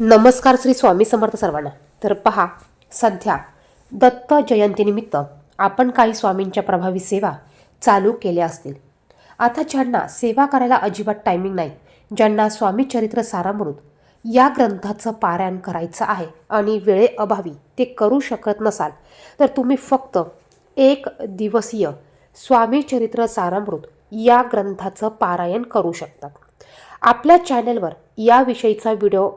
नमस्कार श्री स्वामी समर्थ सर्वांना. तर पहा सध्या दत्त जयंतीनिमित्त आपण काही स्वामींच्या प्रभावी सेवा चालू केल्या असतील. आता ज्यांना सेवा करायला अजिबात टायमिंग नाही ज्यांना स्वामी चरित्र सारामृत या ग्रंथाचं पारायण करायचं आहे आणि वेळेअभावी ते करू शकत नसाल तर तुम्ही फक्त एक दिवसीय स्वामी चरित्र सारामृत या ग्रंथाचं पारायण करू शकता. आपल्या चॅनलवर याविषयीचा व्हिडिओ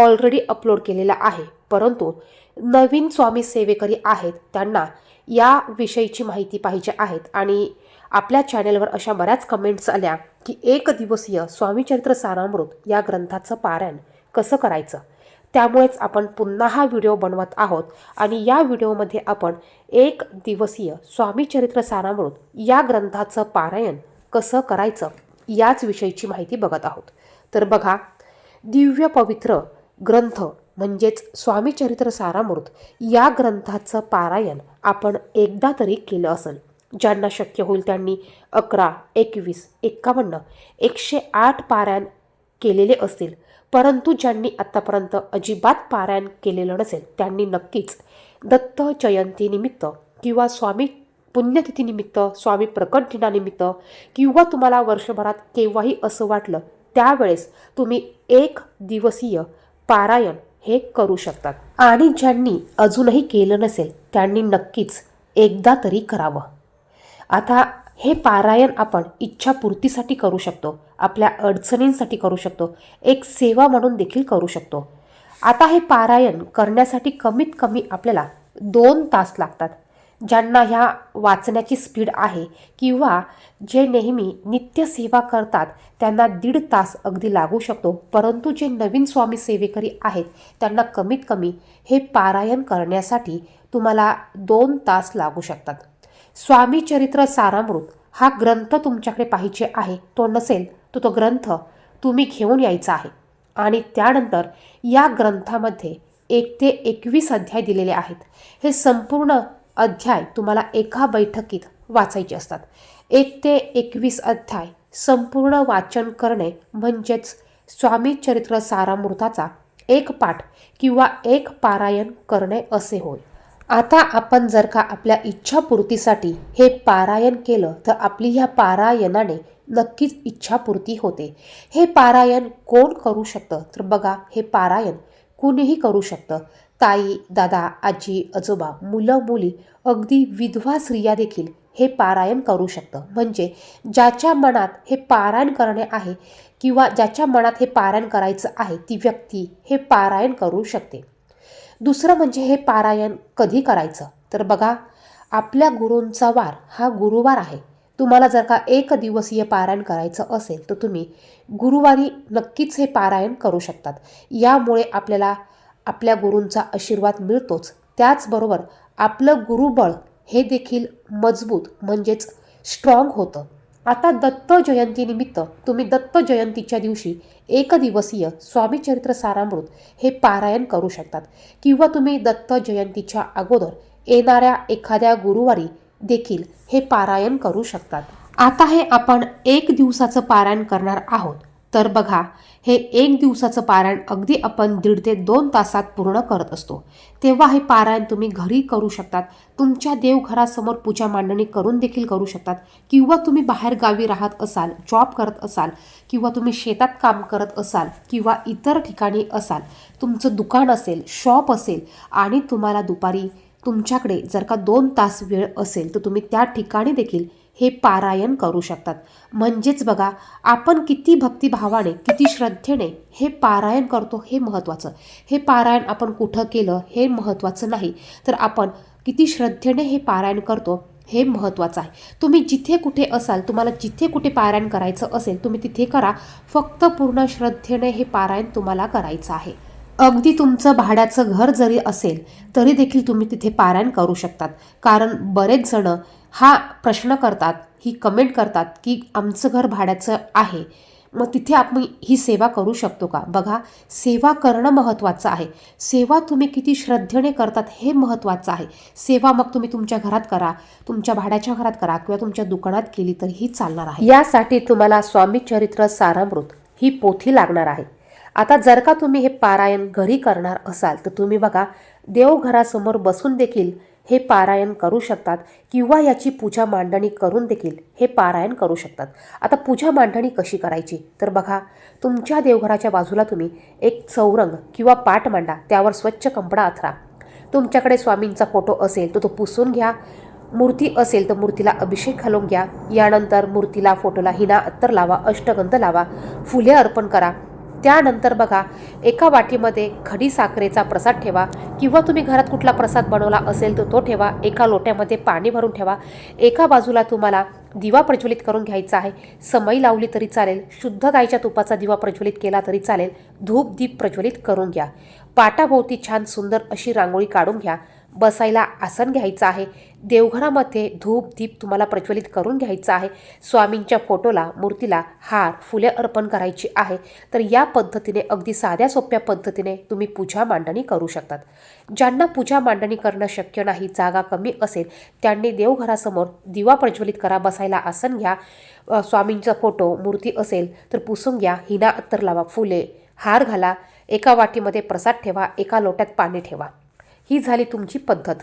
ऑलरेडी अपलोड केलेला आहे. परंतु नवीन स्वामी सेवेकरी आहेत त्यांना या विषयीची माहिती पाहिजे आहेत आणि आपल्या चॅनेलवर अशा बऱ्याच कमेंट्स आल्या की एक दिवसीय स्वामी चरित्र सारामृत या ग्रंथाचं पारायण कसं करायचं? त्यामुळेच आपण पुन्हा हा व्हिडिओ बनवत आहोत आणि या व्हिडिओमध्ये आपण एक दिवसीय स्वामी चरित्र सारामृत या ग्रंथाचं पारायण कसं करायचं याच विषयीची माहिती बघत आहोत. तर बघा दिव्य पवित्र ग्रंथ म्हणजेच स्वामी चरित्र सारामृत या ग्रंथाचं पारायण आपण एकदा तरी केलं असेल. ज्यांना शक्य होईल त्यांनी अकरा एकवीस एकावन्न एकशे आठ पारायण केलेले असतील. परंतु ज्यांनी आत्तापर्यंत अजिबात पारायण केलेलं नसेल त्यांनी नक्कीच दत्त जयंतीनिमित्त किंवा स्वामी पुण्यतिथीनिमित्त स्वामी प्रकट दिनानिमित्त किंवा तुम्हाला वर्षभरात केव्हाही असं वाटलं त्यावेळेस तुम्ही एक दिवसीय पारायण हे करू शकतात. आणि ज्यांनी अजूनही केलं नसेल त्यांनी नक्कीच एकदा तरी करावं. आता हे पारायण आपण इच्छापूर्तीसाठी करू शकतो आपल्या अडचणींसाठी करू शकतो एक सेवा म्हणून देखील करू शकतो. आता हे पारायण करण्यासाठी कमीत कमी आपल्याला दोन तास लागतात. ज्यांना ह्या वाचण्याची स्पीड आहे किंवा जे नेहमी नित्यसेवा करतात त्यांना दीड तास अगदी लागू शकतो. परंतु जे नवीन स्वामी सेवेकरी आहेत त्यांना कमीत कमी हे पारायण करण्यासाठी तुम्हाला दोन तास लागू शकतात. स्वामी चरित्र सारामृत हा ग्रंथ तुमच्याकडे पाहिजे आहे. तो नसेल तर तो ग्रंथ तुम्ही घेऊन यायचा आहे. आणि त्यानंतर या ग्रंथामध्ये एक ते एकवीस अध्याय दिलेले आहेत. हे संपूर्ण अध्याय तुम्हाला एका बैठकीत वाचायचे असतात. एक ते एकवीस अध्याय संपूर्ण वाचन करणे म्हणजेच स्वामी चरित्र सारामृताचा एक पाठ किंवा एक पारायण करणे असे होय. आता आपण जर का आपल्या इच्छापूर्तीसाठी हे पारायण केलं तर आपली ह्या पारायणाने नक्कीच इच्छापूर्ती होते. हे पारायण कोण करू शकतं? तर बघा हे पारायण कुणीही करू शकतं. ताई दादा आजी आजोबा मुलं मुली अगदी विधवा स्त्रिया देखील हे पारायण करू शकतं. म्हणजे ज्याच्या मनात हे पारायण करणे आहे किंवा ज्याच्या मनात हे पारायण करायचं आहे ती व्यक्ती हे पारायण करू शकते. दुसरं म्हणजे हे पारायण कधी करायचं? तर बघा आपल्या गुरूंचा वार हा गुरुवार आहे. तुम्हाला जर का एक दिवसीय पारायण करायचं असेल तर तुम्ही गुरुवारी नक्कीच हे पारायण करू शकतात. यामुळे आपल्याला आपल्या गुरूंचा आशीर्वाद मिळतोच. त्याचबरोबर आपलं गुरुबळ हे देखील मजबूत म्हणजेच स्ट्रॉंग होतं. आता दत्त जयंतीनिमित्त तुम्ही दत्त जयंतीच्या दिवशी एक दिवसीय स्वामीचरित्र सारामृत हे पारायण करू शकतात. किंवा तुम्ही दत्त जयंतीच्या अगोदर येणाऱ्या एखाद्या गुरुवारी देखील हे पारायण करू शकतात. आता हे आपण एक दिवसाचं पारायण करणार आहोत. तर बघा हे एक दिवसाचं पारायण अगदी आपण दीड ते दोन तासात पूर्ण करत असतो. तेव्हा हे पारायण तुम्ही घरी करू शकतात. तुमच्या देवघरासमोर पूजा मांडणी करून देखील करू शकतात. किंवा तुम्ही बाहेर गावी राहत असाल जॉब करत असाल किंवा तुम्ही शेतात काम करत असाल किंवा इतर ठिकाणी असाल तुमचं दुकान असेल शॉप असेल आणि तुम्हाला दुपारी तुमच्याकडे जर का दोन तास वेळ असेल तर तुम्ही त्या ठिकाणी देखील हे पारायण करू शकतात. म्हणजेच बघा आपण किती भक्तिभावाने किती श्रद्धेने हे पारायण करतो हे महत्त्वाचं. हे पारायण आपण कुठं केलं हे महत्त्वाचं नाही. तर आपण किती श्रद्धेने हे पारायण करतो हे महत्त्वाचं आहे. तुम्ही जिथे कुठे असाल तुम्हाला जिथे कुठे पारायण करायचं असेल तुम्ही तिथे करा. फक्त पूर्ण श्रद्धेने हे पारायण तुम्हाला करायचं आहे. अगदी तुमचं भाड्याचं घर जरी असेल तरी देखील तुम्ही तिथे पारायण करू शकतात. कारण बरेच जण हा प्रश्न करतात ही कमेंट करतात की आमचं घर भाड्याचं आहे मग तिथे आपण ही सेवा करू शकतो का? बघा सेवा करणं महत्त्वाचं आहे. सेवा तुम्ही किती श्रद्धेने करतात हे महत्त्वाचं आहे. सेवा मग तुम्ही तुमच्या घरात करा तुमच्या भाड्याच्या घरात करा किंवा तुमच्या दुकानात केली तरीही चालणार आहे. यासाठी तुम्हाला स्वामी चरित्र सारामृत ही पोथी लागणार आहे. आता जर का तुम्ही हे पारायण घरी करणार असाल तर तुम्ही बघा देवघरासमोर बसून देखील हे पारायण करू शकतात किंवा याची पूजा मांडणी करून देखील हे पारायण करू शकतात. आता पूजा मांडणी कशी करायची? तर बघा तुमच्या देवघराच्या बाजूला तुम्ही एक चौरंग किंवा पाट मांडा त्यावर स्वच्छ कंपडा अथरा. तुमच्याकडे स्वामींचा फोटो असेल तर तो पुसून घ्या. मूर्ती असेल तर मूर्तीला अभिषेक घालून घ्या. यानंतर मूर्तीला फोटोला हिना अत्तर लावा अष्टगंध लावा. फुले अर्पण करा. त्यानंतर बघा एका वाटीमध्ये खडी साखरेचा प्रसाद ठेवा किंवा तुम्ही घरात कुठला प्रसाद बनवला असेल तर तो ठेवा एका लोट्यामध्ये पाणी भरून ठेवा. एका बाजूला तुम्हाला दिवा प्रज्वलित करून घ्यायचा आहे. समई लावली तरी चालेल शुद्ध गाईच्या तुपाचा दिवा प्रज्वलित केला तरी चालेल धूप दीप प्रज्वलित करून घ्या. पाटाभोवती छान सुंदर अशी रांगोळी काढून घ्या. बसायला आसन घ्यायचं आहे. देवघरामध्ये धूप दीप तुम्हाला प्रज्वलित करून घ्यायचं आहे. स्वामींच्या फोटोला मूर्तीला हार फुले अर्पण करायची आहे. तर या पद्धतीने अगदी साध्या सोप्या पद्धतीने तुम्ही पूजा मांडणी करू शकतात. ज्यांना पूजा मांडणी करणं शक्य नाही जागा कमी असेल त्यांनी देवघरासमोर दिवा प्रज्वलित करा बसायला आसन घ्या. स्वामींचा फोटो मूर्ती असेल तर पुसून घ्या हिना अत्तर लावा फुले हार घाला एका वाटीमध्ये प्रसाद ठेवा एका लोट्यात पाणी ठेवा. ही झाली तुमची पद्धत.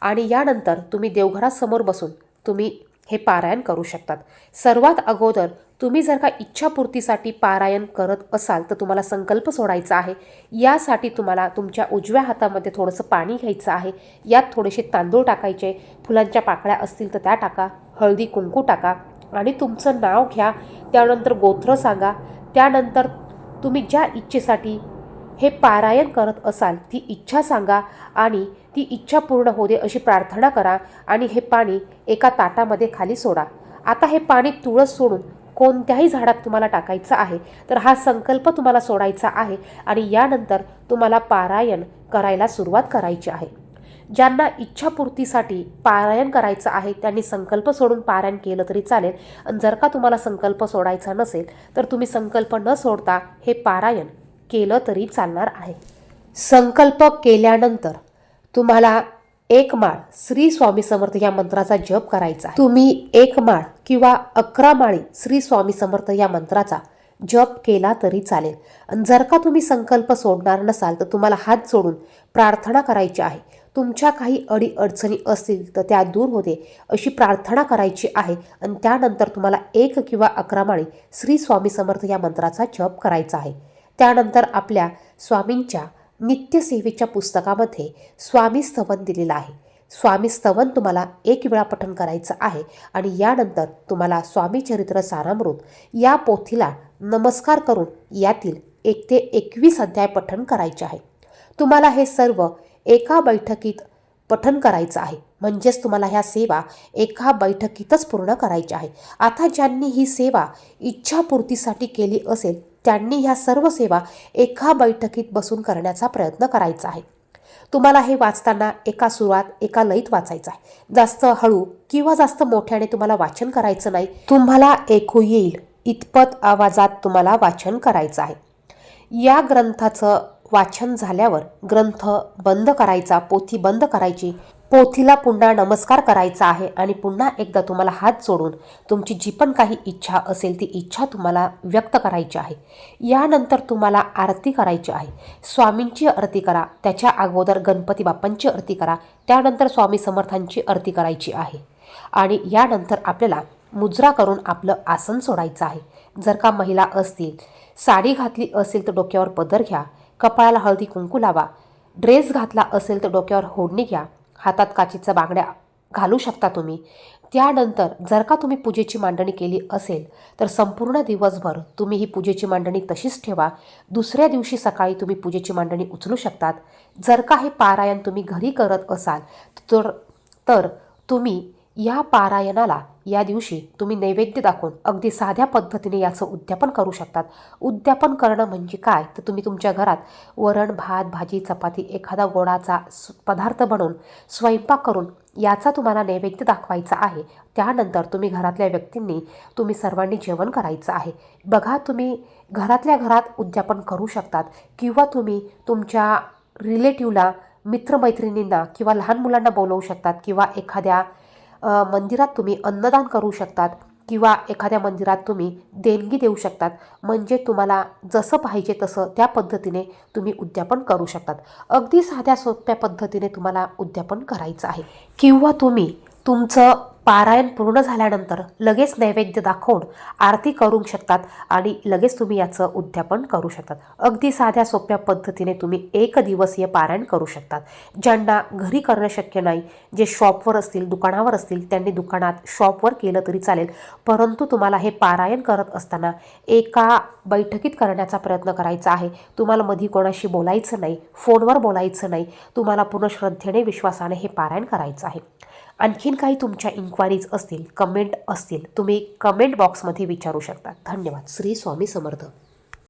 आणि यानंतर तुम्ही देवघरासमोर बसून तुम्ही हे पारायण करू शकतात. सर्वात अगोदर तुम्ही जर का इच्छापूर्तीसाठी पारायण करत असाल तर तुम्हाला संकल्प सोडायचा आहे. यासाठी तुम्हाला तुमच्या उजव्या हातामध्ये थोडंसं पाणी घ्यायचं आहे. यात थोडेसे तांदूळ टाकायचे. फुलांच्या पाकळ्या असतील तर त्या टाका. हळदी कुंकू टाका. आणि तुमचं नाव घ्या. त्यानंतर गोत्र सांगा. त्यानंतर तुम्ही ज्या इच्छेसाठी हे पारायण करत असाल ती इच्छा सांगा आणि ती इच्छा पूर्ण होऊ दे अशी प्रार्थना करा आणि हे पाणी एका ताटामध्ये खाली सोडा. आता हे पाणी तुळस सोडून कोणत्याही झाडात तुम्हाला टाकायचं आहे तर हा संकल्प तुम्हाला सोडायचा आहे आणि यानंतर तुम्हाला पारायण करायला सुरुवात करायची आहे. ज्यांना इच्छापूर्तीसाठी पारायण करायचं आहे त्यांनी संकल्प सोडून पारायण केलं तरी चालेल. आणि जर का तुम्हाला संकल्प सोडायचा नसेल तर तुम्ही संकल्प न सोडता हे पारायण केलं तरी चालणार आहे. संकल्प केल्यानंतर तुम्हाला एक माळ श्री स्वामी समर्थ या मंत्राचा जप करायचा तुम्ही एक माळ किंवा अकरा माळी श्री स्वामी समर्थ या मंत्राचा जप केला तरी चालेल. आणि जर का तुम्ही संकल्प सोडणार नसाल तर तुम्हाला हात जोडून प्रार्थना करायची आहे. तुमच्या काही अडी अडचणी असतील तर त्या दूर होते अशी प्रार्थना करायची आहे. आणि त्यानंतर तुम्हाला एक किंवा अकरा माळी श्री स्वामी समर्थ या मंत्राचा जप करायचा आहे. त्यानंतर आपल्या स्वामींच्या नित्यसेवेच्या पुस्तकामध्ये स्वामी स्तवन दिलेलं आहे. स्वामी स्तवन तुम्हाला एक वेळा पठण करायचं आहे आणि यानंतर तुम्हाला स्वामी चरित्र सारामृत या पोथीला नमस्कार करून यातील एक ते एकवीस अध्याय पठण करायचे आहे. तुम्हाला हे सर्व एका बैठकीत पठण करायचं आहे. म्हणजेच तुम्हाला ह्या सेवा एका बैठकीतच पूर्ण करायच्या आहे. आता ज्यांनी ही सेवा इच्छापूर्तीसाठी केली असेल त्यांनी ह्या सर्व सेवा एका बैठकीत बसून करण्याचा प्रयत्न करायचा आहे. तुम्हाला हे वाचताना एका सुरात एका लईत वाचायचं आहे. जास्त हळू किंवा जास्त मोठ्याने तुम्हाला वाचन करायचं नाही. तुम्हाला ऐकू येईल. इतपत आवाजात तुम्हाला वाचन करायचं आहे. या ग्रंथाचं वाचन झाल्यावर ग्रंथ बंद करायचा पोथी बंद करायची पोथीला पुन्हा नमस्कार करायचा आहे आणि पुन्हा एकदा तुम्हाला हात जोडून तुमची जी पण काही इच्छा असेल ती इच्छा तुम्हाला व्यक्त करायची आहे. यानंतर तुम्हाला आरती करायची आहे. स्वामींची आरती करा. त्याच्या अगोदर गणपती बाप्पांची आरती करा. त्यानंतर स्वामी समर्थांची आरती करायची आहे. आणि यानंतर आपल्याला मुजरा करून आपलं आसन सोडायचं आहे. जर का महिला असतील साडी घातली असेल तर डोक्यावर पदर घ्या. कपाळाला हळदी कुंकू लावा. ड्रेस घातला असेल तर डोक्यावर होडणी घ्या. हातात काचीचा बांगड्या घालू शकता तुम्ही. त्यानंतर जर का तुम्ही पूजेची मांडणी केली असेल तर संपूर्ण दिवसभर तुम्ही ही पूजेची मांडणी तशीच ठेवा. दुसऱ्या दिवशी सकाळी तुम्ही पूजेची मांडणी उचलू शकतात. जर का हे पारायण तुम्ही घरी करत असाल तर तर तुम्ही या पारायणाला या दिवशी तुम्ही नैवेद्य दाखवून अगदी साध्या पद्धतीने याचं उद्यापन करू शकतात. उद्यापन करणं म्हणजे काय? तर तुम्ही तुमच्या घरात वरण भात भाजी चपाती एखादा गोडाचा पदार्थ बनवून स्वयंपाक करून याचा तुम्हाला नैवेद्य दाखवायचा आहे. त्यानंतर तुम्ही घरातल्या व्यक्तींनी तुम्ही सर्वांनी जेवण करायचं आहे. बघा तुम्ही घरातल्या घरात उद्यापन करू शकतात किंवा तुम्ही तुमच्या रिलेटिव्हला मित्रमैत्रिणींना किंवा लहान मुलांना बोलवू शकतात किंवा एखाद्या मंदिरात तुम्ही अन्नदान करू शकतात किंवा एखाद्या मंदिरात तुम्ही देणगी देऊ शकतात. म्हणजे तुम्हाला जसं पाहिजे तसं त्या पद्धतीने तुम्ही उद्यापन करू शकतात. अगदी साध्या सोप्या पद्धतीने तुम्हाला उद्यापन करायचं आहे. किंवा तुम्ही तुमचं पारायण पूर्ण झाल्यानंतर लगेच नैवेद्य दाखवून आरती करू शकतात आणि लगेच तुम्ही याचं उद्यापन करू शकतात. अगदी साध्या सोप्या पद्धतीने तुम्ही एक दिवसीय पारायण करू शकतात. ज्यांना घरी करणं शक्य नाही जे शॉपवर असतील दुकानावर असतील त्यांनी दुकानात शॉपवर केलं तरी चालेल. परंतु तुम्हाला हे पारायण करत असताना एका बैठकीत करण्याचा प्रयत्न करायचा आहे. तुम्हाला मधी कोणाशी बोलायचं नाही फोनवर बोलायचं नाही. तुम्हाला पूर्ण श्रद्धेने विश्वासाने हे पारायण करायचं आहे. आणखीन काही तुमच्या इन्क्वायरीज असतील कमेंट असतील तुम्ही कमेंट बॉक्समध्ये विचारू शकता. धन्यवाद. श्री स्वामी समर्थ.